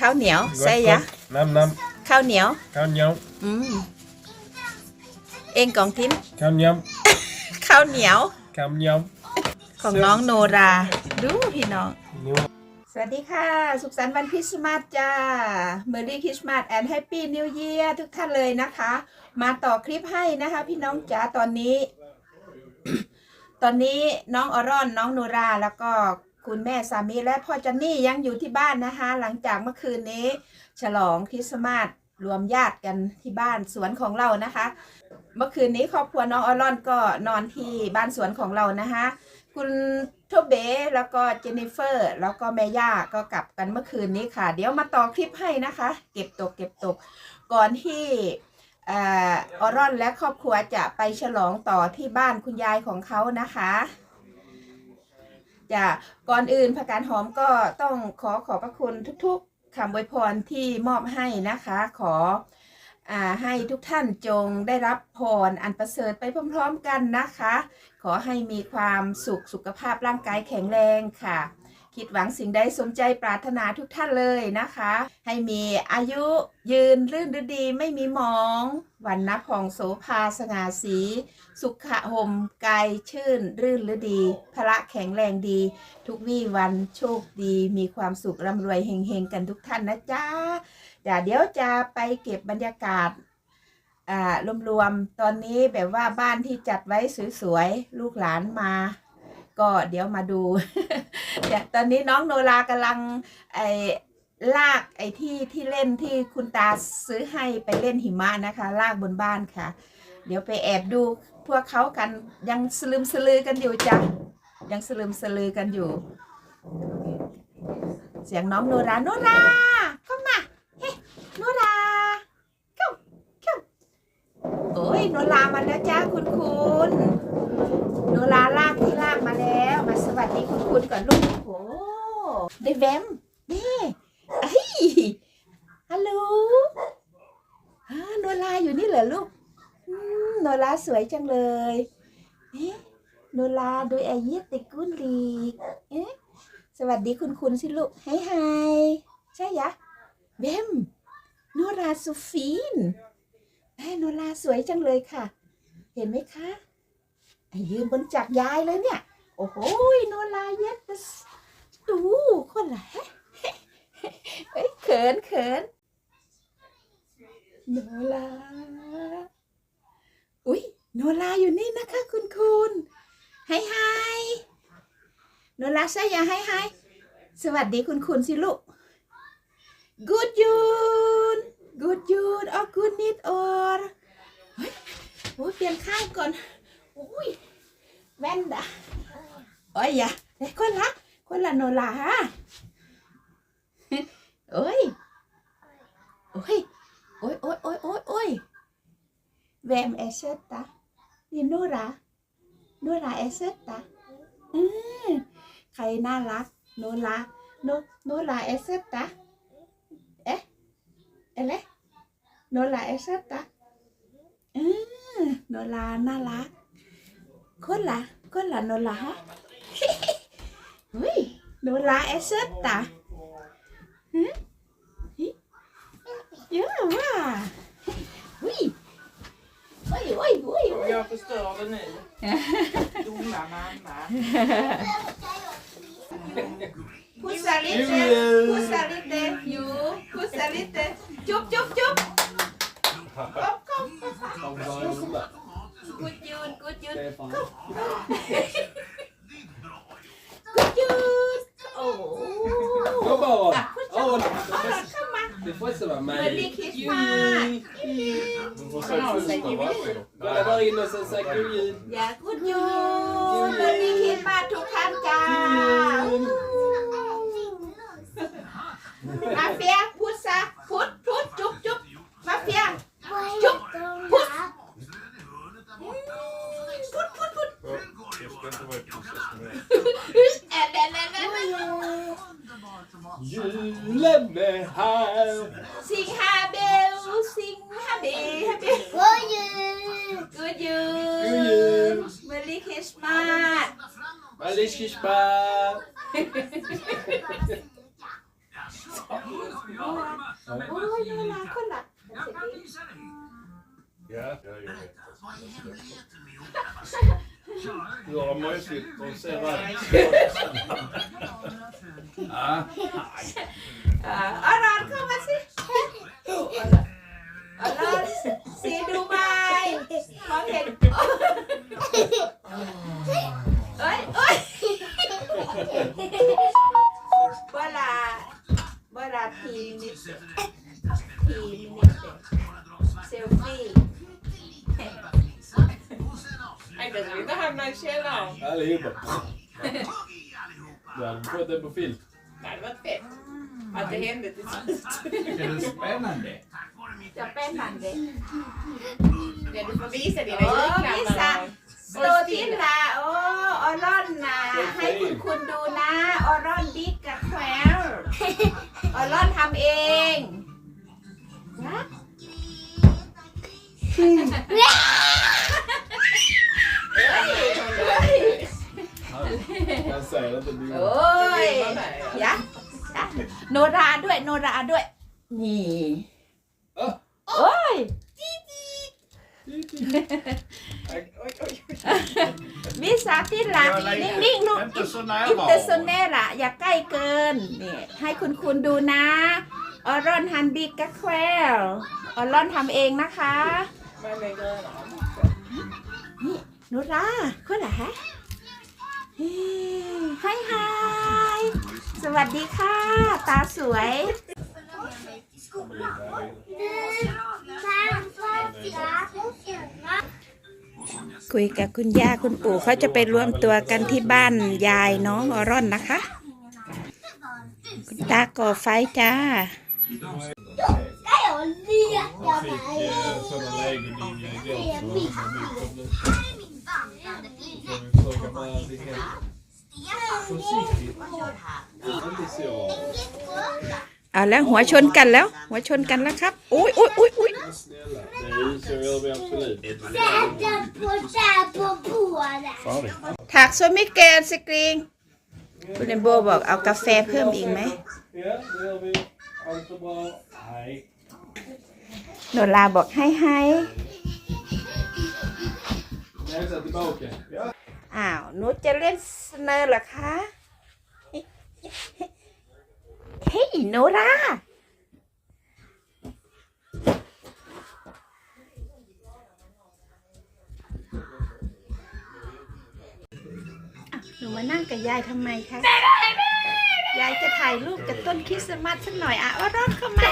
ข้าวเหนียว Gott, ใช่ยะ gott. Nam, nam. ข้าวเหนียว Kanjam. อืมเองกองทิม Kanjam. ข้าวเหนียว Kamjam. ของน้องโนรา ดูพี่น้อง Jo. สวัสดีค่ะ สุขสันต์วันคริสต์มาสจ้า Merry Christmas and Happy New Year ทุกท่านเลยนะคะ มาต่อคลิปให้นะคะพี่น้องจ๋าตอนนี้ ตอนนี้น้องออรอนน้องโนราแล้วก็ คุณแม่สามีและพ่อจันนี่ยังอยู่ที่บ้านนะคะ หลังจากเมื่อคืนนี้ ฉลองคริสต์มาสรวมญาติกันที่บ้านสวนของเรานะคะ เมื่อคืนนี้ครอบครัวน้องออรอนก็นอนที่บ้านสวนของเรานะคะคุณโทเบแล้วก็เจนนิเฟอร์ แล้วก็แม่ย่าก็กลับกันเมื่อคืนนี้ค่ะ เดี๋ยวมาต่อคลิปให้นะคะ เก็บตกเก็บตก ก่อนที่ออรอนและครอบครัวจะไปฉลองต่อที่บ้านคุณยายของเขานะคะ จะก่อนอื่นผักกาดหอมก็ต้องขอขอบพระคุณทุกๆคำอวยพรที่มอบให้นะคะ ขออาให้ทุกท่านจงได้รับพรอันประเสริฐไปพร้อมๆกันนะคะ ขอให้มีความสุขสุขภาพร่างกายแข็งแรงค่ะ คิดหวังสิ่งใดสมใจปรารถนาทุกท่านเลยนะคะ ให้มีอายุยืนรื่นฤดีไม่มีหมอง วันนับผ่องโสภาสง่าสี สุขะหมกายชื่น รื่นฤดีพระแข็งแรงดี ทุกวี่วันโชคดี มีความสุขร่ำรวยเฮงๆกันทุกท่านนะจ๊ะเดี๋ยวเดี๋ยวจะไปเก็บบรรยากาศอ่ารวมๆ ตอนนี้แบบว่าบ้านที่จัดไว้สวยๆ ลูกหลานมา ก็เดี๋ยวมาดูเดี๋ยวตอนนี้น้องโนรากำลังไอ้ลากไอ้ที่ที่เล่นที่คุณตาซื้อให้ไปเล่นหิมะนะคะ ลากบนบ้านค่ะ เดี๋ยวไปแอบดูพวกเขากันยังสลืมสลือกันอยู่จ้ะยังสลืมสลือกันอยู่ เสียงน้องโนราโนราเข้ามาเฮ้โนราเข้าเข้าโอ้ยโนลามาแล้วจ้าคุณคุณโนลาลากที่ วัสดีคุณคุณก่อนลูกโอ้ได้แวมนี่ไอ้ฮัลโหลโนลาอยู่นี่เหรอลูกโนลาสวยจังเลยเอ๊ะโนลาโดยอายิตติกุนลีเอ๊ะสวัสดีคุณคุณสิลูกไฮไฮใช่ยะแวมโนราสุฟีนแม่โนราสวยจังเลยค่ะ เห็นไหมคะไอยืนบนจักรยายเลยเนี่ย โอ้โหโนราเย็ดสดูคนละเฮ้เฮ้ยเขินเขินโนราอุ้ยโนราอยู่นี่นะคะคุณคุณไฮไฮโนราใช่ยังไฮไฮสวัสดีคุณคุณสิลูก Good June Good June or Good Night or เฮ้ยโอ้ยเปลี่ยนข้างก่อนอุ้ยแว่นดะ โอ้ยอย่าเฮ้ยคนละคนละโนลาฮะโอ้ยโอ้ยโอ้ยโอ้ยโอ้ยโอ้ยโอ้ย Vem är söta? Det är Nora. Nora är söta. อืมใครน่ารักโนลาโนโนลาเอสตา Eller? Nolla är söta. Mm, Nolla Nalla. Kolla, kolla Nolla här. Oj, Nolla är söta. Mm. Ja, va? Oj. Oj, oj, oj, oj. Jag förstörde nu. Dumma mamma. Pussa lite, pussa lite. Jo, pussa lite. Chúc, chúc, chúc. Kom, kom. Good June, good June. Kom. Good June. Åh. Kom on! Ah, pussa. Åh, Kom on. det får inte vara Merry med. Christmas. Du får säga första versen. Kolla där inne och sen säg god jul. อย่าพูดอยู่เมื่อนี้คิดมาทุกท่านจ้ามาเฟียพูดซะพูดพูดจุ๊บจุ๊บมาเฟียจุ๊บพูดพูดพูดพูด Jag ska inte vara i pussas med mig. แอนแอนแอนแอน Julen är här! สิงฮาเบลสิงฮาเบฮาเบ God jul! Good you God jul. Merry Christmas Alice Kirchberg! โอ้ยเวลาคนละ Yeah, yeah, you're right. Ja, de har ju flytt. De ser verkligen. อ่าอ่าอารอนเข้ามา สิอารอนสีดูไบมองเห็นเอ้ยเอ้ยเวลาเวลาทีมินิทีมินิเซลฟี่ Nej, det vill inte hamna i källaren. allihopa. Du hade fått det på film. Det hade varit fett. Att det hände till slut. Är det spännande? จะเป็นมันเด็ก Ja, du får visa dina Åh, visa. julklappar. สโตทินละโอ้ออรอนนะให้คุณคุณดูนะออรอนบิ๊กกับแควลออรอนทำเองนะ โอ้ย Var med, ja. ยะยะโนราด้วย โนราด้วย นี่เอ้อโอ้ย Oj, oj, oj. วิสาที่หลังนิ่งๆลูก Inte så อินเตอร์โซ nära. เน่ละอย่าใกล้เกิน นี่ ให้คุณคุณดูนะ ออรอนฮันบิ๊กกับแควลออรอนทำเองนะคะ Vad är gröna? โนราคนเหรอฮะ ไฮไฮสวัสดีค่ะ ตาสวย คุยกับคุณย่าคุณปู่เขาจะไปรวมตัวกันที่บ้านยายน้องออร่อนนะคะ คุณตาก่อไฟจ้า sådana lägenlinjer igår. Så de har mycket nu. Så vi försöker bara bli helt försiktigt. Inte så. เอาแล้วหัวชนกันแล้ว หัวชนกันแล้วครับอุ้ยอุ้ยอุ้ยอุ้ย Snälla. Nej, så gör vi absolut inte. Farligt. ถักโซมิเกนสกรีงคุณเอมโบบอกเอากาแฟเพิ่มอีกไหม Ja, det gör vi. Allt är bra. Nej. โนลาบอกให้ให้ Läsa tillbaka. อ้าวหนูจะเล่นสเนอร์เหรอคะเฮ้ยโนราอะหนูมานั่งกับยายทำไมคะยายจะถ่ายรูปกับต้นคริสต์มาสสักหน่อยอะออรอนเข้ามา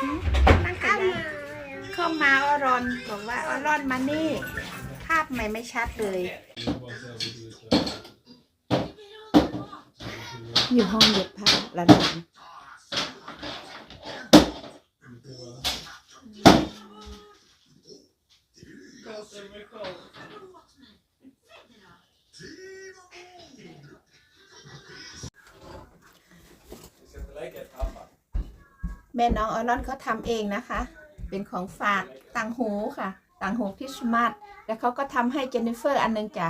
หืมนั่งกับยายเข้ามาออรอนบอกว่าออรอนมานี่ ภาพไม่ไม่ชัดเลย อยู่ห้องเย็บผ้าระดับแม่น้องออรอนเขาทำเองนะคะ เป็นของฝากต่างหูค่ะ ต่างหูคริสต์มาสแล้วเขาก็ทำให้เจนนิเฟอร์อันหนึงจ้ะ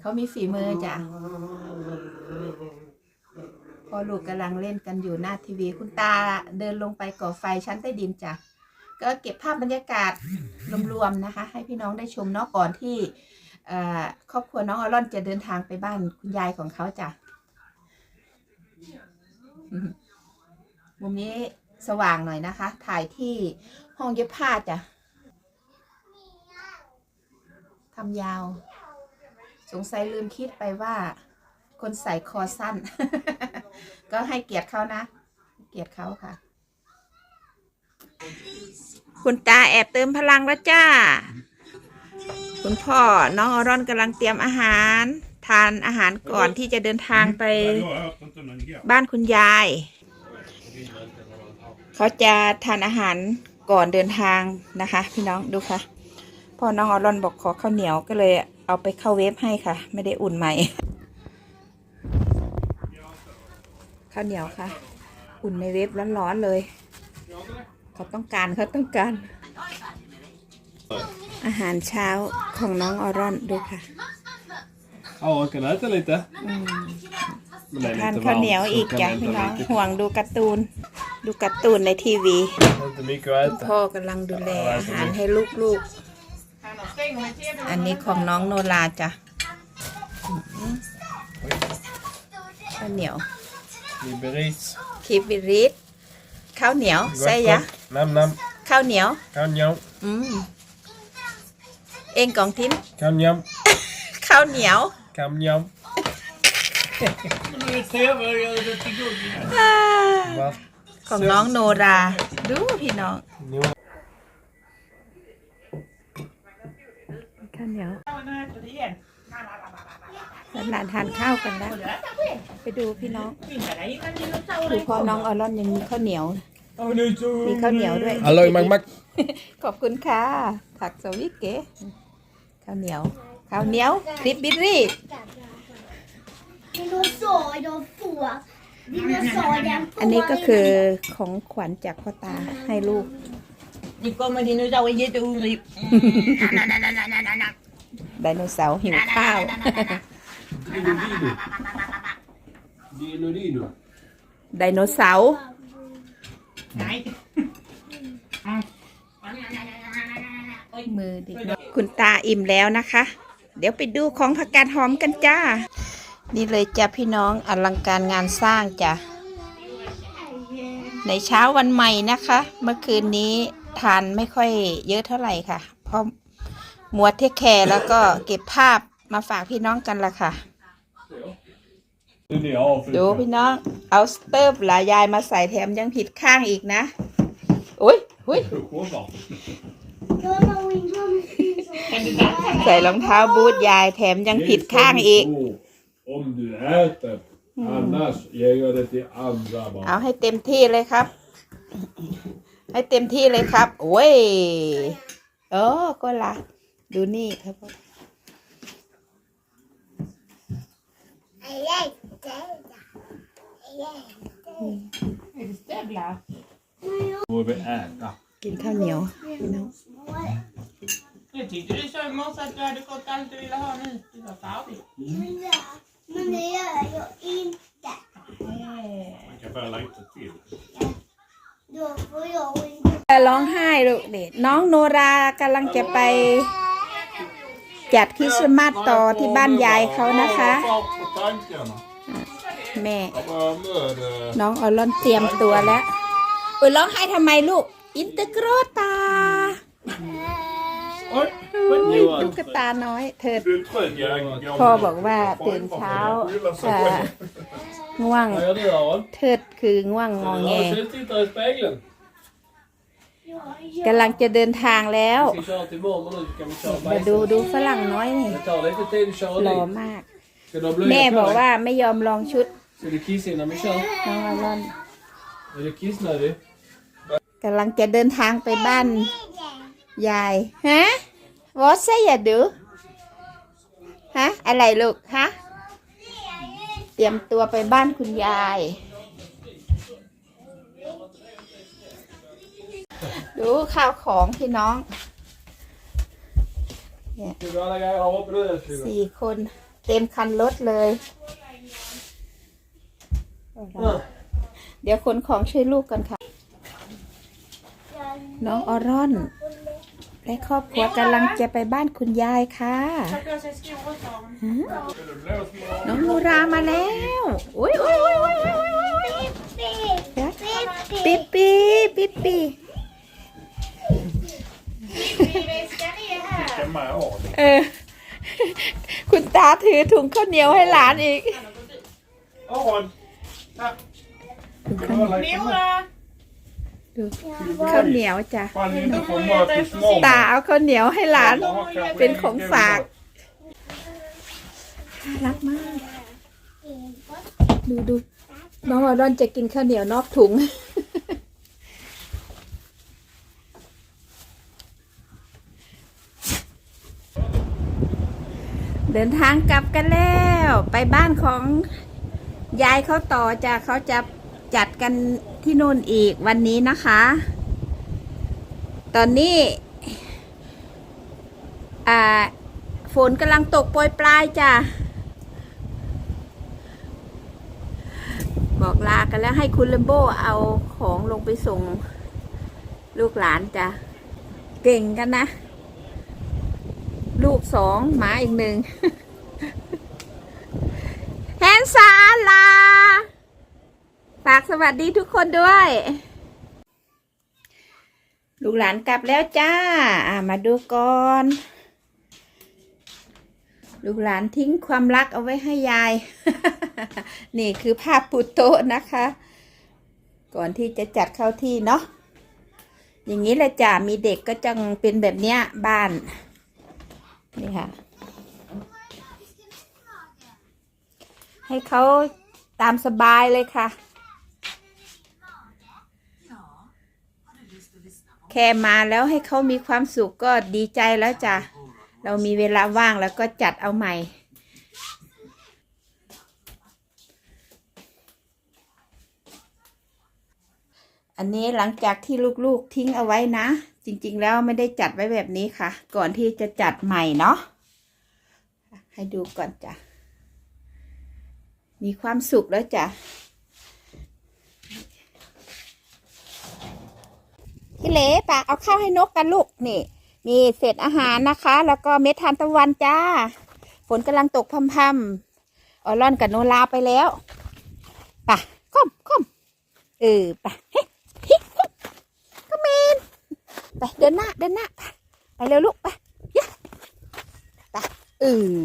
เขามีฝีมือจ้ะพอลูกกำลังเล่นกันอยู่หน้าทีวี คุณตาเดินลงไปก่อไฟชั้นใต้ดินจ้ะก็เก็บภาพบรรยากาศรวมๆนะคะ ให้พี่น้องได้ชมเนาะก่อนที่ครอบครัวน้องออรอนจะเดินทางไปบ้านคุณยายของเขาจ้ะมุมนี้ สว่างหน่อยนะคะ ถ่ายที่ห้องเย็บผ้าจ้ะทำยาว สงสัยลืมคิดไปว่า คนใส่คอสั้น ก็ให้เกียรติเขานะ เกียรติเขาค่ะ คุณตาแอบเติมพลังแล้วจ้า คุณพ่อน้องอรอนกำลังเตรียมอาหาร ทานอาหารก่อนที่จะเดินทางไป บ้านคุณยาย เขาจะทานอาหารก่อนเดินทางนะคะ พี่น้องดูค่ะพ่อน้องออรอนบอกขอข้าวเหนียวก็เลยเอาไปเข้าเวฟให้ค่ะ ไม่ได้อุ่นใหม่ข้าวเหนียวค่ะ อุ่นในเวฟร้อนๆเลยเขาต้องการเขาต้องการ อาหารเช้าของน้องออรอนดูค่ะ Ja, jag kan äta lite. Men det är ทาน lite ข้าวเหนียว varmt, อีก så kan จ้ะ jag พี่ inte น้อง riktigt. ห่วงดูการ์ตูน ดูการ์ตูนในทีวี Det är inte mycket att äta. พ่อกำลังดูแลอาหารให้ลูกๆ อันนี้ของน้องโนราจ้ะอืมข้าวเหนียว Liberis. คิปวิริสข้าวเหนียวใส่ยะ Nam nam. ข้าวเหนียว Kanjam. อืมเองกองทิม Kanjam. ข้าวเหนียว Kamjam. Va? ของน้องโนรา ดูพี่น้อง Jo. ข้าวเหนียวเอาหน้าตัวที่เห็นหลานๆทานข้าวกันแล้ว ไปดูพี่น้องกินอะไรกันนี่เราเจ้าเลดูยพ่อน้องออรอนยังมีข้าวเหนียว Ja, nu så. มีข้าวเหนียวด้วย Hallå, Mac Mac. ขอบคุณค่ะ ผักสวิเก๋ข้าวเหนียว ข้าวเหนียวคลิปบิดรี่ Dinosaurier, dinosaurier. อันนี้ก็คือของขวัญจากพ่อตาให้ลูก Ni kommer dinosaurier jätteoroligt. ไดโนเสาร์หิวข้าว Dino Dino. Dino Dino. ไดโนเสาร์ Nej. มือเด็กน้อยคุณตาอิ่มแล้วนะคะ เดี๋ยวไปดูของผักกาดหอมกันจ้า นี่เลยจ้ะพี่น้องอลังการงานสร้างจ้ะ ในเช้าวันใหม่นะคะ เมื่อคืนนี้ทานไม่ค่อยเยอะเท่าไหร่ค่ะ เพราะมัวเทคแคร์แล้วก็เก็บภาพมาฝากพี่น้องกันละค่ะ ดูพี่น้อง เอาสเติร์ฟหลายายมาใส่แถมยังผิดข้างอีกนะอุ้ยอุ้ยใส่รองเท้าบูทยายแถมยังผิดข้างอีก Om du äter. Annars ger jag det till andra เอา barn. ให้เต็มที่เลยครับ ให้เต็มที่เลยครับ โอ้ยเออก็ละดูนี่ครับ Är det stövlar? Då får vi äta. กินข้าวเหนียวพี่น้อง Jag tyckte du sa i morse att du hade fått allt du ville ha nu. Du var färdig. Men det gör jag inte. Man kan bara längta till. Då får jag inte. ร้องไห้ลูกเด็น้องโนรากำลังจะไป จัดคริสต์มาสต่อที่บ้านยายเขานะคะ Fart på tankarna. แม่ Jag bara mör. น้องออลอนเตรียมตัวแล้วอุ้ยร้องไห้ทำไมลูก อินเตอร์โกรตา Oj. อุ๊ย Johan. ตุ๊กตาน้อยเธอ Du är trött jag. พ่อบอกว่าตื่นเช้าเอ่อง่วง Vad gör du Aron? เทิดคือง่วงงอแง Ja, så tittar i spegeln. กำลังจะเดินทางแล้ว Vi ska köra till mormor nu så kan vi köra มาดูดูฝรั่งน้อยนี่ Det tar lite tid att köra หล่อ dit. มาก Ska du ha แม่ blöja บอก på dig? ว่าไม่ยอมลองชุด Ska du kissa innan vi kör? น้องออลอน Är du kissnödig? กำลังจะเดินทางไปบ้าน ยายฮะวอสซอย่าดูฮะ อะไรลูก ฮะ เตรียมตัวไปบ้านคุณยาย ดูข้าวของพี่น้อง Ska du alla grejer ha på dig? สี่คนเต็มคันรถเลย เดี๋ยวขนของช่วยลูกกันค่ะ น้องออรอน และครอบครัวกำลังจะไปบ้านคุณยายค่ะ Tack jag ska skriva åt dem. น้องมูรามาแล้วอุ้ยอุ้ยอุ้ยอุ้ยอุ้ยอุ้ยปิ๊ปปี้ปิ๊ปปี้ Ska med ha det. เออ คุณตาถือถุงข้าวเหนียวให้หลานอีก Aron. Tack. Ska du ha lite med? Nora! ดูข้าวเหนียวจ้ะ Fan inte få mat hos mormor. ตาเอาข้าวเหนียวให้หลาน Mamma har kanske เป็นของ ingen ฝาก mat. น่ารักมาก ดูดูน้องออรอนจะกินข้าวเหนียวนอกถุง เดินทางกลับกันแล้ว ไปบ้านของยายเขาต่อจ้ะเขาจะจัดกัน ที่นู่นอีกวันนี้นะคะ ตอนนี้ฝนกำลังตกโปรยปลายจ้ะ บอกลากันแล้วให้คุณเลมโบเอาของลงไปส่งลูกหลานจ้ะ เก่งกันนะ ลูกสองหมาอีกหนึ่งแฮนซาลาากสวัสดีทุกคนด้วย ลูกหลานกลับแล้วจ้าอ่ามาดูก่อน ลูกหลานทิ้งความรักเอาไว้ให้ยาย นี่คือภาพปูโตนะคะ ก่อนที่จะจัดเข้าที่เนาะอย่างนี้แหละจ้ะมีเด็กก็จังเป็นแบบเนี้ยบ้าน นี่ค่ะ ให้เขาตามสบายเลยค่ะ แค่มาแล้วให้เขามีความสุขก็ดีใจแล้วจ้ะ เรามีเวลาว่างแล้วก็จัดเอาใหม่ อันนี้หลังจากที่ลูกๆทิ้งเอาไว้นะ จริงๆแล้วไม่ได้จัดไว้แบบนี้ค่ะ ก่อนที่จะจัดใหม่เนาะ ให้ดูก่อนจ้ะ มีความสุขแล้วจ้ะ พี่เหลปะเอาข้าวให้นกกันลูกนี่มีเศษอาหารนะคะ แล้วก็เม็ดทานตะวันจ้า ฝนกำลังตกพรำออร่อนกับโนลาไปแล้วปะก้มก้มเออปะเฮ้ฮิก้มก็เมนไปเดินหน้าเดินหน้าไปไปเร็วลูกไปยะไปเออ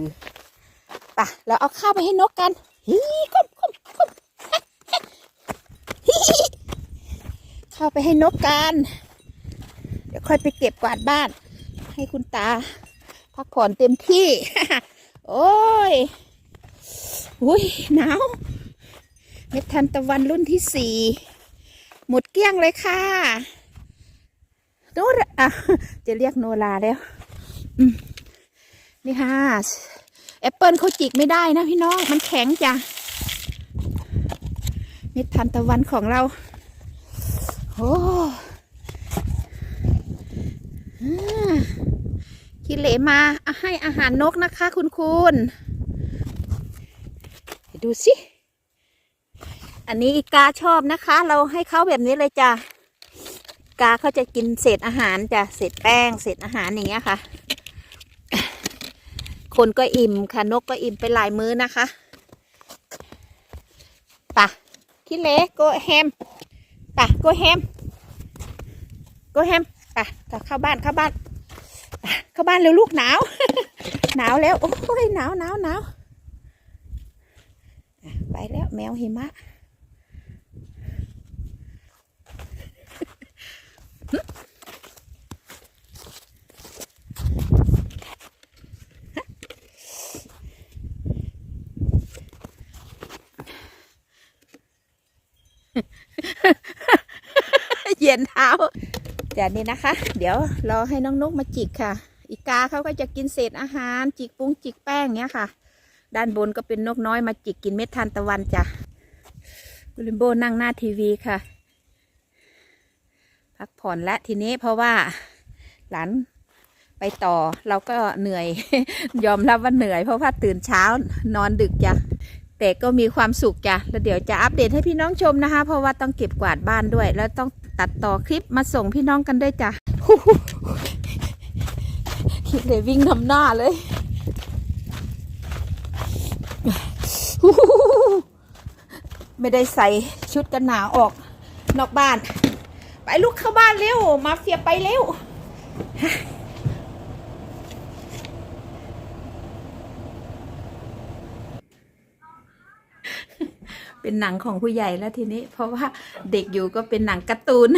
ไปเราเอาข้าวไปให้นกกันฮีก้มก้มก้มฮิ เข้าไปให้นกกัน เดี๋ยวค่อยไปเก็บกวาดบ้าน ให้คุณตา พักผ่อนเต็มที่ โอ้ยอุ้ยหนาวเม็ดทันตะวันรุ่นที่สี่หมดเกลี้ยงเลยค่ะโนราจะเรียกโนราแล้วนี่ค่ะแอปเปิลเขาจิกไม่ได้นะพี่น้อง มันแข็งจ้ะเม็ดทันตะวันของเรา โอ้อ่าคิเลมาให้อาหารนกนะคะ คุณคุณดูสิ อันนี้กาชอบนะคะ เราให้เขาแบบนี้เลยจ้ะกาเขาจะกินเศษอาหารจ้ะเศษแป้งเศษอาหารอย่างเงี้ยค่ะ คนก็อิ่มค่ะนกก็อิ่มไปหลายมื้อนะคะป่ะคิเลโกแฮม ปะโกแฮมโกแฮมไป่ะกลับเข้าบ้านเข้าบ้านเข้าบ้านเร็วลูกหนาว หนาวแล้ว โอ้ยหนาวหนาวหนาวไปแล้วแมวหิมะ เหย็นเท้าจากนี้นะคะ เดี๋ยวรอให้น้องนกมาจิกค่ะ อีกาเขาก็จะกินเศษอาหาร จิกปุ้งจิกแป้งเนี้ยค่ะ ด้านบนก็เป็นนกน้อยมาจิกกินเม็ดทานตะวันจ้ะกุลิมโบนั่งหน้าทีวีค่ะ พักผ่อนและทีนี้เพราะว่าหลานไปต่อเราก็เหนื่อย ยอมรับว่าเหนื่อย เพราะว่าตื่นเช้านอนดึกจ้ะแต่ก็มีความสุขจ้ะแล้วเดี๋ยวจะอัปเดตให้พี่น้องชมนะคะ เพราะว่าต้องเก็บกวาดบ้านด้วย แล้วต้อง ตัดต่อคลิปมาส่งพี่น้องกันด้วยจ้ะคิดเลยวิ่งทำหน้าเลยไม่ได้ใส่ชุดกันหนาวออกนอกบ้าน ไปลุกเข้าบ้านเร็ว มาเฟียไปเร็ว เป็นหนังของผู้ใหญ่แล้วทีนี้ เพราะว่าเด็กอยู่ก็เป็นหนังการ์ตูน